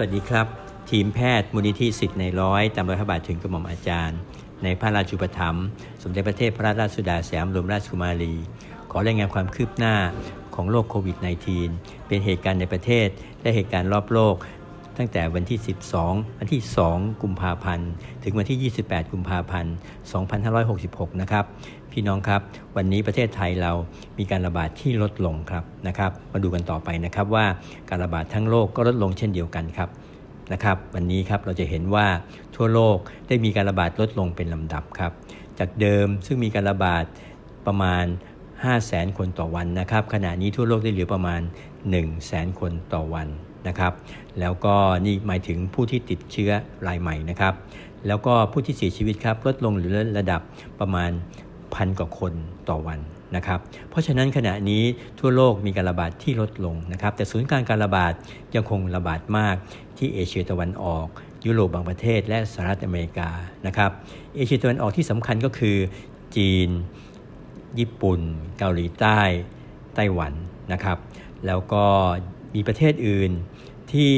วัสดีครับ ทีมแพทย์มูลนิธิสิทธิ์ในร้อยตามรอยพระบาทถึงกระหม่อมอาจารย์ ในพระราชูปถัมภ์สมเด็จพระเทพพระราชสุดาสยามรมราชกุมารี ขอรายงานความคืบหน้าของโรคโควิด -19 เป็นเหตุการณ์ในประเทศและเหตุการณ์รอบโลก ตั้งแต่วันที่ 12 วันที่ 2 กุมภาพันธ์ ถึงวันที่ 28 กุมภาพันธ์ 2566 นะครับ พี่น้องครับ วันนี้ประเทศไทยเรามีการระบาดที่ลดลงครับนะครับ มาดูกันต่อไปนะครับว่าการระบาดทั้งโลกก็ลดลงเช่นเดียวกันครับนะครับ วันนี้ครับเราจะเห็นว่าทั่วโลกได้มีการระบาดลดลงเป็นลำดับครับ จากเดิมซึ่งมีการระบาดประมาณ 5 0 0แสนคนต่อวันนะครับ ขณะนี้ทั่วโลกได้เหลือประมาณ 1 0 0 0 0แสนคนต่อวัน นะครับ แล้วก็นี่หมายถึงผู้ที่ติดเชื้อรายใหม่นะครับ แล้วก็ผู้ที่เสียชีวิตครับลดลงเหลือระดับประมาณพันกว่าคนต่อวันนะครับ เพราะฉะนั้นขณะนี้ทั่วโลกมีการระบาดที่ลดลงนะครับ แต่ศูนย์กลางการระบาดยังคงระบาดมากที่เอเชียตะวันออก ยุโรปบางประเทศ และสหรัฐอเมริกานะครับ เอเชียตะวันออกที่สำคัญก็คือ จีน ญี่ปุ่น เกาหลีใต้ ไต้หวันนะครับ แล้วก็ มีประเทศอื่นที่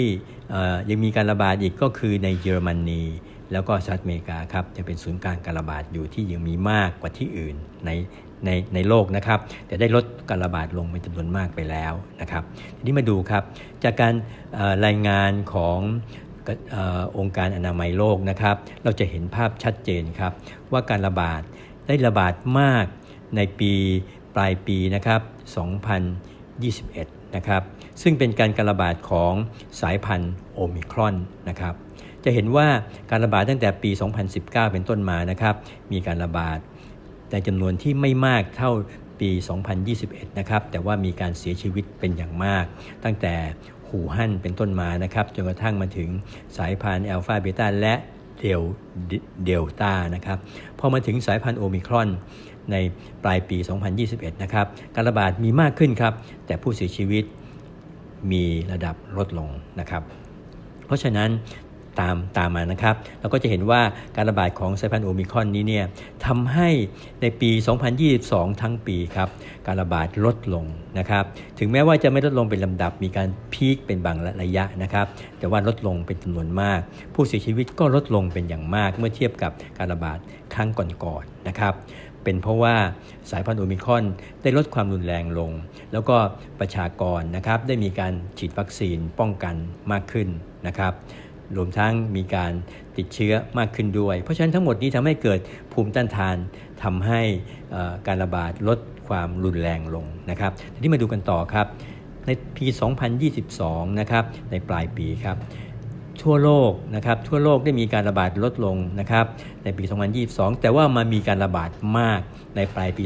ยังมีการระบาดอีกก็คือในเยอรมนี แล้วก็สหรัฐอเมริกาครับจะเป็นศูนย์กลางการระบาดอยู่ที่ยังมีมากกว่าที่อื่นในในในโลกนะครับแต่ได้ลดการระบาดลงเป็นจำนวนมากไปแล้วนะครับทีนี้มาดูครับจากการรายงานของอองค์การอนามัยโลกนะครับ เราจะเห็นภาพชัดเจนครับว่าการระบาดได้ระบาดมากในปีปลายปีนะครับ 21 นะครับ ซึ่งเป็นการการระบาดของสายพันธุ์โอมิครอนนะครับ จะเห็นว่าการระบาดตั้งแต่ปี 2019 เป็นต้นมานะครับ มีการระบาดในจำนวนที่ไม่มากเท่าปี 2021 นะครับ แต่ว่ามีการเสียชีวิตเป็นอย่างมาก ตั้งแต่หูฮั่นเป็นต้นมานะครับ จนกระทั่งมาถึงสายพันธุ์อัลฟาเบต้าและเดลเดลต้านะครับ พอมาถึงสายพันธุ์โอมิครอน ในปลายปี 2021 นะครับ การระบาดมีมากขึ้นครับ แต่ผู้เสียชีวิตมีระดับลดลงนะครับ เพราะฉะนั้นตามตามมานะครับ เราก็จะเห็นว่าการระบาดของสายพันธุ์โอมิคอนนี้เนี่ยทำให้ในปี 2022 ทั้งปีครับ การระบาดลดลงนะครับ ถึงแม้ว่าจะไม่ลดลงเป็นลำดับ มีการพีคเป็นบางระยะนะครับ แต่ว่าลดลงเป็นจำนวนมาก ผู้เสียชีวิตก็ลดลงเป็นอย่างมากเมื่อเทียบกับการระบาดครั้งก่อนๆนะครับ เป็นเพราะว่าสายพันธุ์โอมิครอนได้ลดความรุนแรงลง แล้วก็ประชากรนะครับได้มีการฉีดวัคซีนป้องกันมากขึ้นนะครับรวมทั้งมีการติดเชื้อมากขึ้นด้วย เพราะฉะนั้นทั้งหมดนี้ทำให้เกิดภูมิต้านทานทำให้การระบาดลดความรุนแรงลงนะครับทีนี้มาดูกันต่อครับในปี 2022 นะครับ ในปลายปีครับ ทั่วโลกนะครับทั่วโลกได้มีการระบาดลดลงนะครับในปี 2022 แต่ว่ามามีการระบาดมากในปลายปี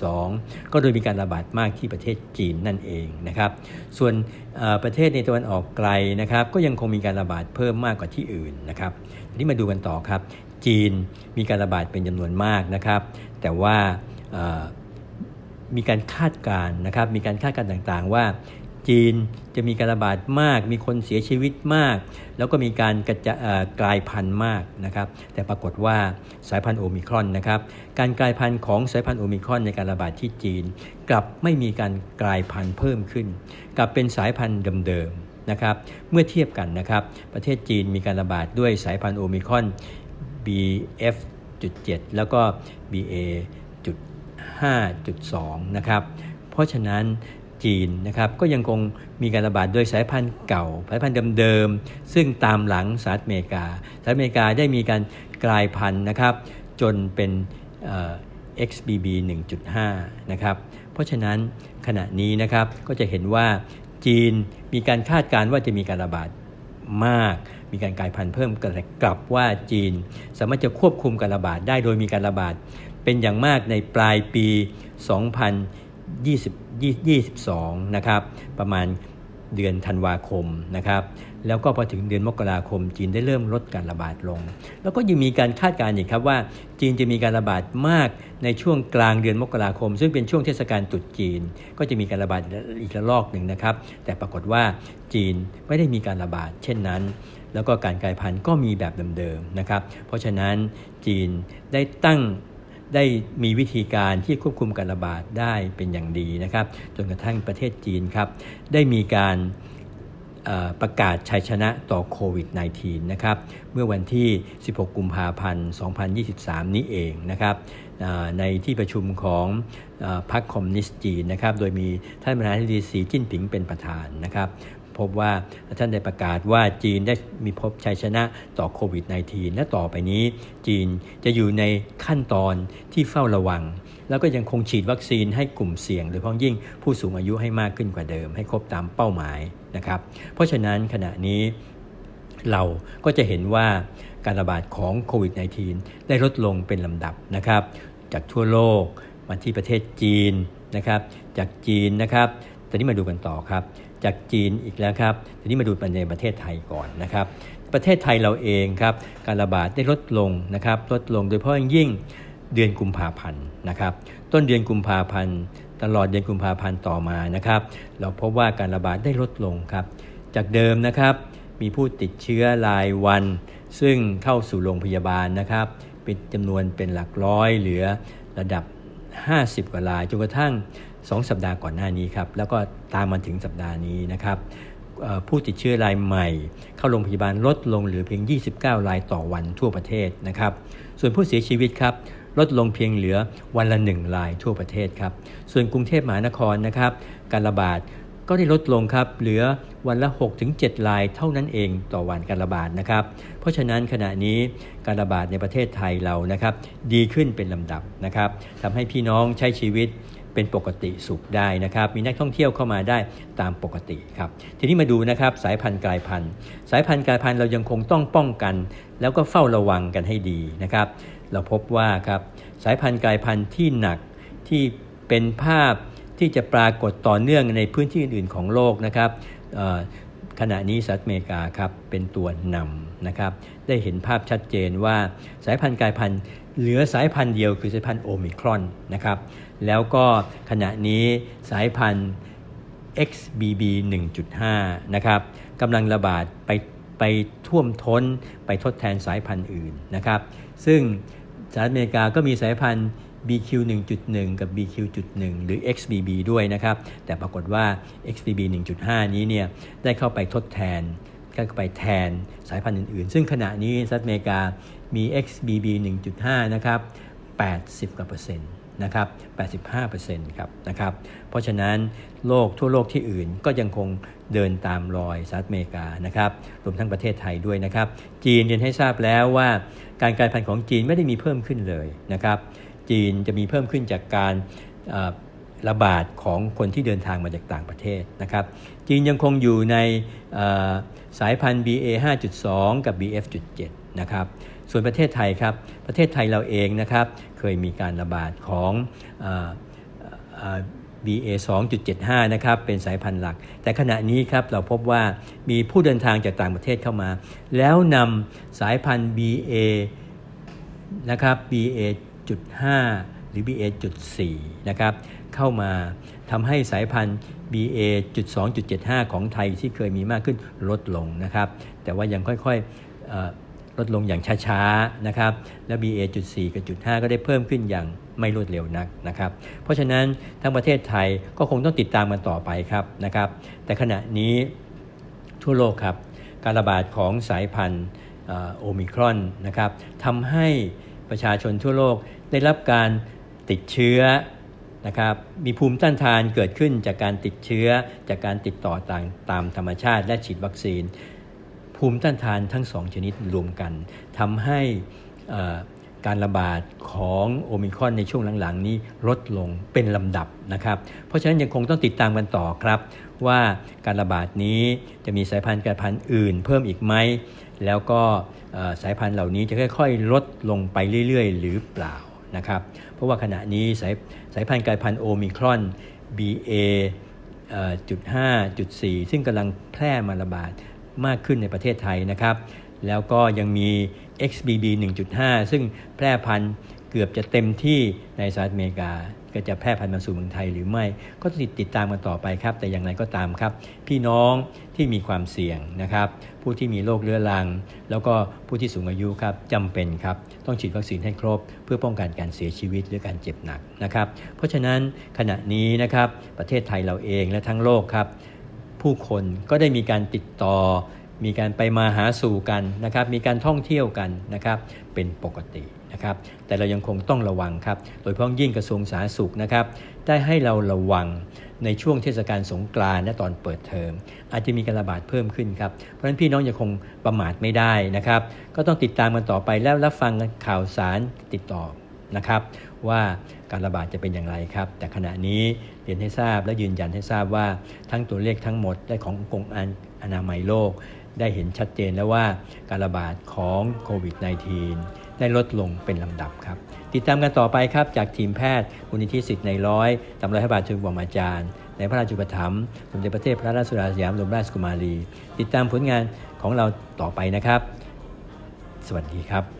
2022 ก็โดยมีการระบาดมากที่ประเทศจีนนั่นเองนะครับส่วนประเทศในตะวันออกไกลนะครับก็ยังคงมีการระบาดเพิ่มมากกว่าที่อื่นนะครับทีนี้มาดูกันต่อครับ จีนมีการระบาดเป็นจำนวนมากนะครับแต่ว่ามีการคาดการณ์นะครับมีการคาดการณ์ต่างๆ ว่า จีนจะมีการระบาดมาก มีคนเสียชีวิตมาก แล้วก็มีการกระจายกลายพันธุ์มากนะครับ แต่ปรากฏว่าสายพันธุ์โอมิครอนนะครับ การกลายพันธุ์ของสายพันธุ์โอมิครอนในการระบาดที่จีน กลับไม่มีการกลายพันธุ์เพิ่มขึ้น กลับเป็นสายพันธุ์เดิมๆนะครับ เมื่อเทียบกันนะครับ ประเทศจีนมีการระบาดด้วยสายพันธุ์โอมิครอน BF.7 แล้วก็ BA.5.2 นะครับ เพราะฉะนั้น จีนนะครับก็ยังคงมีการระบาดโดยสายพันธุ์เก่า สายพันธุ์เดิมๆซึ่งตามหลังสหรัฐอเมริกาสหรัฐอเมริกาได้มีการกลายพันธุ์นะครับจนเป็น XBB 1.5 นะครับ เพราะฉะนั้นขณะนี้นะครับก็จะเห็นว่าจีนมีการคาดการณ์ว่าจะมีการระบาดมาก มีการกลายพันธุ์เพิ่มแต่กลับว่าจีน สามารถจะควบคุมการระบาดได้โดยมีการระบาดเป็นอย่างมากในปลายปี 20 22นะครับประมาณเดือนธันวาคมนะครับแล้วก็พอถึงเดือนมกราคม จีนได้เริ่มลดการระบาดลง แล้วก็ยังมีการคาดการณ์อีกครับว่า จีนจะมีการระบาดมากในช่วงกลางเดือนมกราคม ซึ่งเป็นช่วงเทศกาลตรุษจีน ก็จะมีการระบาดอีกระลอกหนึ่งนะครับ แต่ปรากฏว่าจีนไม่ได้มีการระบาด เช่นนั้น แล้วก็การกลายพันธุ์ก็มีแบบเดิมๆนะครับเพราะฉะนั้นจีนได้ตั้ง ได้มีวิธีการที่ควบคุมการระบาดได้เป็นอย่างดีนะครับ จนกระทั่งประเทศจีนครับ ได้มีการประกาศชัยชนะต่อโควิด -19 นะครับ เมื่อวันที่ 16 กุมภาพันธ์ 2023 นี้เองนะครับ ในที่ประชุมของพรรคคอมมิวนิสต์จีนนะครับ โดยมีท่านประธานาธิบดีสีจิ้นผิงเป็นประธานนะครับ พบว่าท่านได้ประกาศว่าจีนได้มีพบชัยชนะต่อโควิด -19 และต่อไปนี้ จีนจะอยู่ในขั้นตอนที่เฝ้าระวัง แล้วก็ยังคงฉีดวัคซีนให้กลุ่มเสี่ยงโดยเฉพาะยิ่งผู้สูงอายุให้มากขึ้นกว่าเดิม ให้ครบตามเป้าหมายนะครับเพราะฉะนั้นขณะนี้เราก็จะเห็นว่าการระบาดของโควิด -19 ได้ลดลงเป็นลำดับนะครับ จากทั่วโลกมาที่ประเทศจีนนะครับ จากจีนนะครับ ตอนนี้มาดูกันต่อครับ จากจีนอีกแล้วครับ ทีนี้มาดูในประเทศไทยก่อนนะครับ ประเทศไทยเราเองครับ การระบาดได้ลดลงนะครับ ลดลงโดยเฉพาะยิ่งเดือนกุมภาพันธ์นะครับ ต้นเดือนกุมภาพันธ์ ตลอดเดือนกุมภาพันธ์ต่อมานะครับ เราพบว่าการระบาดได้ลดลงครับ จากเดิมนะครับ มีผู้ติดเชื้อรายวัน ซึ่งเข้าสู่โรงพยาบาลนะครับ เป็นจำนวนเป็นหลักร้อยเหลือระดับ 50 กว่ารายจนกระทั่ง 2 สัปดาห์ก่อนหน้านี้ครับ แล้วก็ตามมาถึงสัปดาห์นี้นะครับผู้ติดเชื้อรายใหม่ เข้าโรงพยาบาลลดลงเหลือเพียง 29 รายต่อวันทั่วประเทศนะครับ ส่วนผู้เสียชีวิตครับลดลงเพียงเหลือวันละ 1 รายทั่วประเทศครับ ส่วนกรุงเทพมหานครนะครับ การระบาดก็ได้ลดลงครับ เหลือวันละ 6-7ลายเท่านั้นเองต่อวันการระบาดนะครับ เพราะฉะนั้นขณะนี้การระบาดในประเทศไทยเรานะครับ ดีขึ้นเป็นลำดับนะครับทำให้พี่น้องใช้ชีวิต เป็นปกติสุขได้นะครับ มีนักท่องเที่ยวเข้ามาได้ตามปกติครับ ทีนี้มาดูนะครับสายพันธุ์กลายพันธุ์ สายพันธุ์กลายพันธุ์เรายังคงต้องป้องกัน แล้วก็เฝ้าระวังกันให้ดีนะครับ เราพบว่าครับสายพันธุ์กลายพันธุ์ที่หนักที่เป็นภาพที่จะปรากฏต่อเนื่องในพื้นที่อื่นๆของโลกนะครับขณะนี้สหรัฐอเมริกาครับเป็นตัวนำนะครับได้เห็นภาพชัดเจนว่าสายพันธุ์กลายพันธุ์ เหลือสายพันธุ์เดียวคือสายพันธุ์โอมิครอนนะครับ แล้วก็ขณะนี้สายพันธุ์ XBB 1.5 นะครับกำลังระบาดไปไปท่วมท้นไปทดแทนสายพันธุ์อื่นนะครับ ซึ่งสหรัฐอเมริกาก็มีสายพันธุ์ BQ 1.1 กับ BQ 1หรือ XBB ด้วยนะครับ แต่ปรากฏว่า XBB 1.5 นี้เนี่ยได้เข้าไปทดแทนเข้าไปแทนสายพันธุ์อื่นๆ ซึ่งขณะนี้สหรัฐอเมริกา มี XBB 1.5 นะครับ 80 กว่าเปอร์เซ็นต์นะครับ 85%ครับนะครับ เพราะฉะนั้นโลกทั่วโลกที่อื่นก็ยังคงเดินตามรอยสหรัฐอเมริกานะครับรวมทั้งประเทศไทยด้วยนะครับ จีนเรียนให้ทราบแล้วว่าการกลายพันธุ์ของจีนไม่ได้มีเพิ่มขึ้นเลยนะครับ จีนจะมีเพิ่มขึ้นจากการระบาดของคนที่เดินทางมาจากต่างประเทศนะครับ จีนยังคงอยู่ในสายพันธุ์ BA 5.2 กับ BF.7 นะครับ ส่วนประเทศไทยครับ ประเทศไทยเราเองนะครับ เคยมีการระบาดของ BA 2.75 นะครับ เป็นสายพันธุ์หลัก แต่ขณะนี้ครับเราพบว่ามีผู้เดินทางจากต่างประเทศเข้ามา แล้วนำสายพันธุ์ BA นะครับ BA.5 หรือ BA.4 นะครับ เข้ามาทำให้สายพันธุ์ BA.2.75 ของไทยที่เคยมีมากขึ้นลดลงนะครับ แต่ว่ายังค่อยๆ ลดลงอย่างช้าๆนะครับแล้ว BA.4 กับจุด .5 ก็ได้เพิ่มขึ้นอย่างไม่รวดเร็วนักนะครับ เพราะฉะนั้นทั้งประเทศไทยก็คงต้องติดตามมันต่อไปครับนะครับ แต่ขณะนี้ทั่วโลกครับ การระบาดของสายพันธุ์โอมิครอนนะครับทำให้ประชาชนทั่วโลกได้รับการติดเชื้อนะครับมีภูมิต้านทานเกิดขึ้นจากการติดเชื้อ จากการติดต่อต่างตามธรรมชาติและฉีดวัคซีน ภูมิต้านทานทั้งสองชนิดรวมกันทำให้การระบาดของโอมิครอนในช่วงหลังๆ นี้ลดลงเป็นลำดับนะครับ เพราะฉะนั้นยังคงต้องติดตามกันต่อครับ ว่าการระบาดนี้จะมีสายพันธุ์กระพันธุ์อื่น เพิ่มอีกไหมแล้วก็สายพันธุ์เหล่านี้จะค่อยๆ ลดลงไปเรื่อยๆ หรือเปล่านะครับเพราะว่าขณะนี้สายสายพันธุ์กลายพันธุ์โอมิครอน BA จุด5จุด4ซึ่งกำลังแพร่มาระบาด มากขึ้นในประเทศไทยนะครับ แล้วก็ยังมี XBB 1.5 ซึ่งแพร่พันธุ์เกือบจะเต็มที่ในสหรัฐอเมริกา ก็จะแพร่พันธุ์มาสู่เมืองไทยหรือไม่ ก็ติดติดตามกันต่อไปครับ แต่อย่างไรก็ตามครับ พี่น้องที่มีความเสี่ยงนะครับ ผู้ที่มีโรคเรื้อรัง แล้วก็ผู้ที่สูงอายุครับจำเป็นครับ ต้องฉีดวัคซีนให้ครบ เพื่อป้องกันการเสียชีวิตหรือการเจ็บหนักนะครับ เพราะฉะนั้นขณะนี้นะครับประเทศไทยเราเองและทั้งโลกครับ ผู้คนก็ได้มีการติดต่อ มีการไปมาหาสู่กันนะครับ มีการท่องเที่ยวกันนะครับ เป็นปกตินะครับ แต่เรายังคงต้องระวังครับ โดยเฉพาะยิ่งกระทรวงสาธารณสุขนะครับ ได้ให้เราระวังในช่วงเทศกาลสงกรานต์และตอนเปิดเทอม อาจจะมีการระบาดเพิ่มขึ้นครับ เพราะฉะนั้นพี่น้องยังคงประมาทไม่ได้นะครับ ก็ต้องติดตามกันต่อไปแล้วรับฟังข่าวสารติดต่อนะครับ ว่าการระบาดจะเป็นอย่างไรครับ แต่ขณะนี้เรียนให้ทราบและยืนยันให้ทราบว่าทั้งตัวเลขทั้งหมดได้ขององค์การอนามัยโลก ได้เห็นชัดเจนแล้วว่าการระบาดของโควิด -19 ได้ลดลงเป็นลำดับครับ ติดตามกันต่อไปครับ จากทีมแพทย์มูลนิธิสิทธิ์ในร้อยตำรวจพระบาทจุฬาอาจารย์ ในพระราชุปถัมภ์สมเด็จพระเทพพระราชสุดาสยามบรมราชกุมารี ติดตามผลงานของเราต่อไปนะครับ สวัสดีครับ